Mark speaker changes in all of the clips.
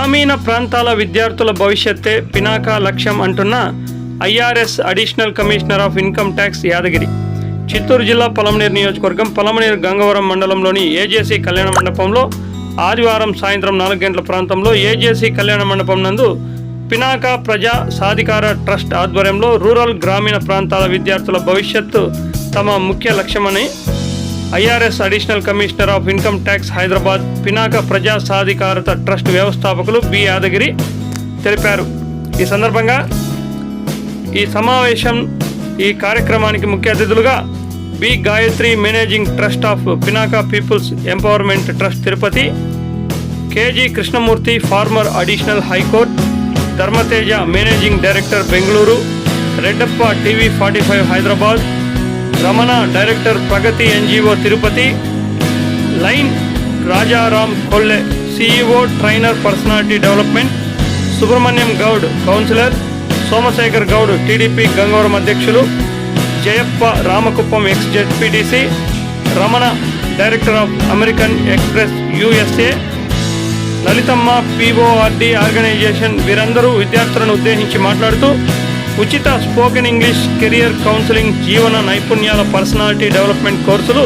Speaker 1: గ్రామీణ ప్రాంతాల విద్యార్థుల భవిష్యత్తే పినాకా లక్ష్యం అంటున్న IRS additional commissioner of income tax Yadagiri. Chittoor జిల్లా పలమనేరు నియోజకవర్గం పలమనేరు గంగవరం మండలంలోని ఏజేసీ కళ్యాణ మండపంలో ఆదివారం సాయంత్రం నాలుగు గంటల ప్రాంతంలో ఏజేసీ కళ్యాణ మండపం నందు పినాకా ప్రజా సాధికార ట్రస్ట్ ఆధ్వర్యంలో రూరల్ గ్రామీణ ప్రాంతాల విద్యార్థుల భవిష్యత్తు తమ ముఖ్య లక్ష్యమని IRS additional commissioner of income tax Hyderabad Pinaka Praja Sadhikaratha trust వ్యవస్థాపకులు బి యాదగిరి తెలిపారు. ఈ సందర్భంగా ఈ సమావేశం ఈ కార్యక్రమానికి ముఖ్య అతిథులుగా B Gayatri managing trust of Pinaka people's empowerment trust Tirupati K G Krishnamurthy former additional high court Dharmateja managing director Bengaluru Reddappa TV forty five Hyderabad Ramana director Pragati NGO Tirupati. Lion Rajaram Kolle CEO trainer personality development. Subrahmanyam Goud councillor. Somashekar Goud TDP Gangavaram అధ్యక్షులు. Jayappa Ramakuppam ex ZPTC Ramana director of American express USA Lalithamma PORD organisation వీరందరూ విద్యార్థులను ఉద్దేశించి మాట్లాడుతూ ఉచిత spoken English career counselling జీవన నైపుణ్యాల personality development కోర్సులు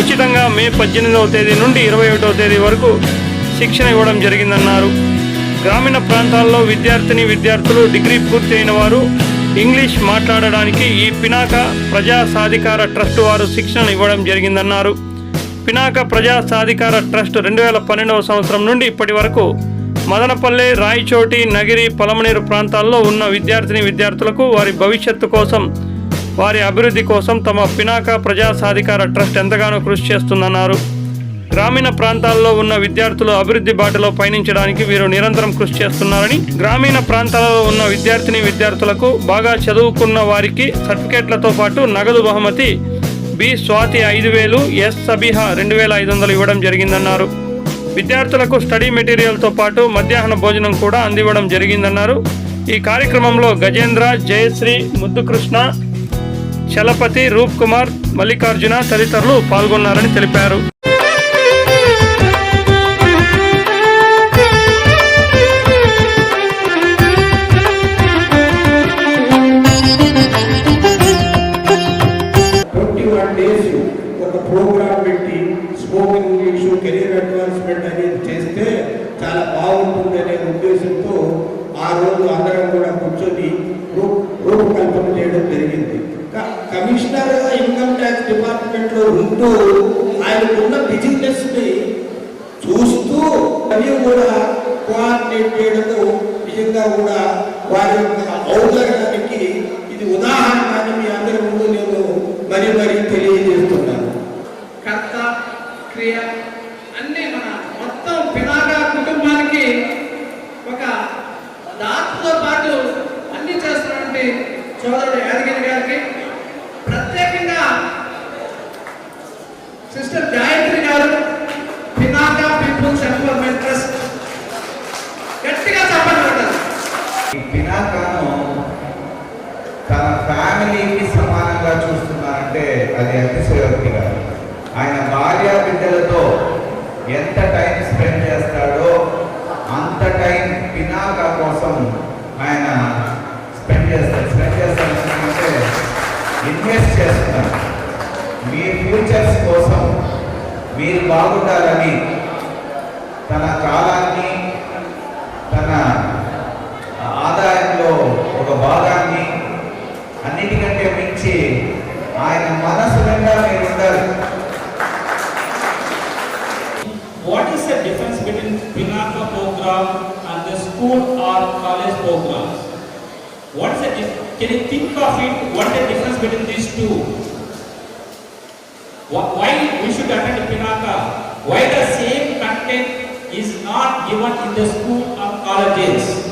Speaker 1: ఉచితంగా మే పద్దెనిమిదవ తేదీ నుండి ఇరవై ఒకటవ తేదీ వరకు శిక్షణ ఇవ్వడం జరిగిందన్నారు. గ్రామీణ ప్రాంతాల్లో విద్యార్థిని విద్యార్థులు డిగ్రీ పూర్తి అయిన వారు ఇంగ్లీష్ మాట్లాడడానికి ఈ పినాక ప్రజా సాధికార ట్రస్ట్ వారు శిక్షణ ఇవ్వడం జరిగిందన్నారు. పినాక ప్రజా సాధికార ట్రస్ట్ రెండు వేల పన్నెండవ సంవత్సరం నుండి ఇప్పటి వరకు మదనపల్లె రాయచోటి నగిరి పలమనేరు ప్రాంతాల్లో ఉన్న విద్యార్థిని విద్యార్థులకు వారి భవిష్యత్తు కోసం వారి అభివృద్ధి కోసం తమ పినాక ప్రజా సాధికార ట్రస్ట్ ఎంతగానో కృషి చేస్తుందన్నారు. గ్రామీణ ప్రాంతాల్లో ఉన్న విద్యార్థులు అభివృద్ధి బాటలో పయనించడానికి వీరు నిరంతరం కృషి చేస్తున్నారని గ్రామీణ ప్రాంతాలలో ఉన్న విద్యార్థిని విద్యార్థులకు బాగా చదువుకున్న వారికి సర్టిఫికేట్లతో పాటు నగదు బహుమతి బి స్వాతి ఐదు వేలు ఎస్ సబిహా రెండు వేల ఐదు వందలు ఇవ్వడం జరిగిందన్నారు. విద్యార్థులకు స్టడీ మెటీరియల్తో పాటు మధ్యాహ్న భోజనం కూడా అందివ్వడం జరిగిందన్నారు. ఈ కార్యక్రమంలో గజేంద్ర జయశ్రీ ముద్దుకృష్ణ చలపతి రూప్ కుమార్ మల్లికార్జున తదితరులు పాల్గొన్నారని తెలిపారు.
Speaker 2: ఒక ప్రోగ్రామ్ పెట్టి స్పోకెన్ అడ్వాన్స్మెంట్ అనేది చేస్తే చాలా బాగుంటుంది అనే ఉద్దేశంతో ఆ రోజు అందరం కూడా కూర్చొని రూపకల్పన చేయడం జరిగింది. కమిషనర్ ఇన్కమ్ ట్యాక్స్ డిపార్ట్మెంట్లో ఉంటూ ఆయనకున్న బిజినెస్ని చూస్తూ అవి కూడా కోఆర్డినేట్ చేయడము నిజంగా కూడా వారి యొక్క ఔదార్యానికి ఇది ఉదాహరణ అని మీ అందరి ముందు నేను మరి మరి తెలియజేస్తున్నాను
Speaker 3: కర్త క్రియ అన్నీ మన మొత్తం పినాగా కుటుంబానికి ఒక దాంతో పాటు అన్ని చేస్తున్నటువంటి సోదరుడు యాదగిరి గారికి ప్రత్యేకంగా సిస్టర్ గాయత్రి గారు పినాకా పీపుల్స్ ఎంపవర్మెంట్ ట్రస్ట్ గట్టిగా చెప్పండి ఉంటారు
Speaker 4: ఈ పినాకాను తన ఫ్యామిలీకి సమానంగా చూస్తున్నారంటే అది అతిశయోక్తి కాదు ఆయన భార్య బిడ్డలతో ఎంత టైం స్పెండ్ చేస్తాడో అంత టైం పినాక కోసం ఆయన స్పెండ్ చేస్తాడు. స్పెండ్ చేస్తాడంటే ఇన్వెస్ట్ చేస్తున్నాడు మీ ఫ్యూచర్స్ కోసం మీరు బాగుండాలని తన కాలాన్ని తన ఆదాయంలో ఒక భాగాన్ని అన్నిటికీ மன சுரண்டாக
Speaker 5: What is the difference between Pinaka program and the school or college programs? What is the can you think of it? What is the difference between these two? Why we should attend Pinaka? Why the same content is not given in the school or colleges?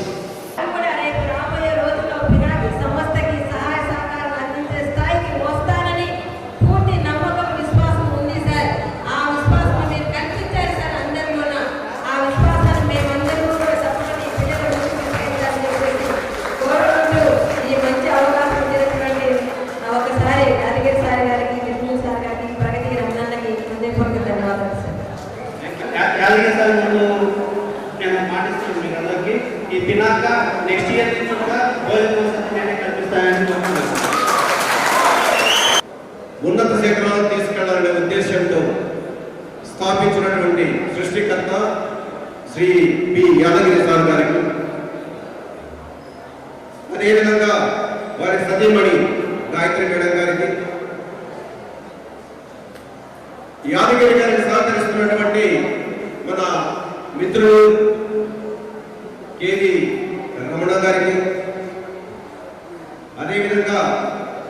Speaker 6: ఉన్నత శిఖరాలు తీసుకెళ్ళాలనే ఉద్దేశంతో స్థాపించినటువంటి సృష్టికర్త Shri P. Yadagiri sir గారికి. అదేవిధంగా వారి సతీమణి Gayatri madam గారికి. యాదగిరి గారికి సహకరిస్తున్నటువంటి మన మిత్రులు కేవి రమణ గారికి. అదేవిధంగా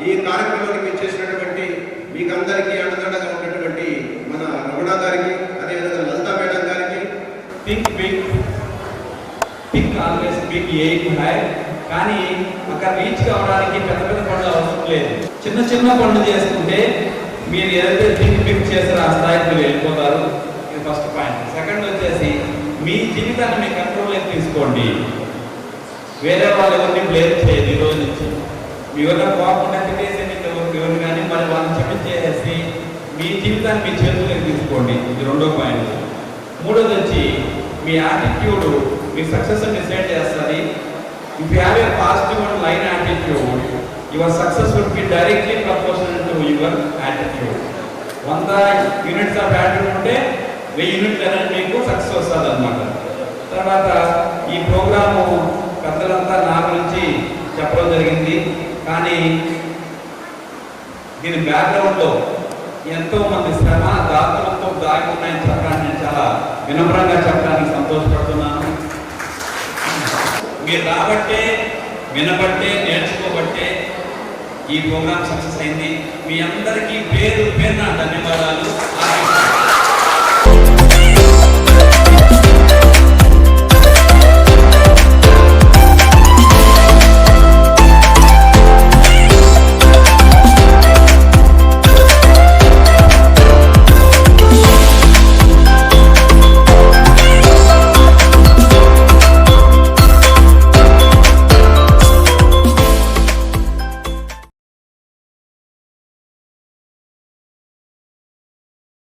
Speaker 6: ఈ కార్యక్రమానికి ఇచ్చేసినటువంటి మీకు అందరికీ అండదండగా ఉన్నటువంటి మన రమణ గారికి అదేవిధంగా లలితా మేడం గారికి.
Speaker 5: Think big think always big aim high కానీ అక్కడ రీచ్ కావడానికి పెద్ద పెద్ద పనులు అవసరం లేదు. చిన్న చిన్న పనులు చేసుకుంటే మీరు ఏదైతే థింక్ బిగ్ చేస్తారో ఆ స్థాయికి మీరు వెళ్ళిపోతారు. ఇది ఫస్ట్ పాయింట్ సెకండ్ వచ్చేసి మీ జీవితాన్ని మీ కంట్రోల్లోకి తీసుకోండి. వేరే వాళ్ళు ఎవరిని బ్లేమ్ చేయదు ఈ రోజు నుంచి. మీ వల్ల పోకుండా తినేసి మీకు ఎవరు కానీ మరి వాళ్ళని క్షమించేసి మీ జీవితాన్ని మీ చేతుల్లోకి తీసుకోండి. ఇది రెండో పాయింట్. మూడోది వచ్చి మీ యాటిట్యూడ్ మీ సక్సెస్ డిసైడ్ చేస్తుంది. If have a positive and line attitude your success will be directly proportional to your attitude వంద యూనిట్స్ ఆఫ్ యాటిట్యూడ్ ఉంటే వెయ్యి యూనిట్లు అనేది మీకు సక్సెస్ వస్తుంది అనమాట తర్వాత ఈ ప్రోగ్రాము పెద్దలంతా నా గురించి చెప్పడం జరిగింది కానీ దీని బ్యాక్గ్రౌండ్లో ఎంతో మంది శ్రమ దాతలతో దాగి ఉన్నాయని చెప్పడానికి నేను చాలా వినమ్రంగా చెప్పడానికి సంతోషపడుతున్నాను. మీరు రాబట్టే వినబట్టే నేర్చుకోబట్టే ఈ ప్రోగ్రామ్ సక్సెస్ అయింది. మీ అందరికీ పేరు పేరున ధన్యవాదాలు.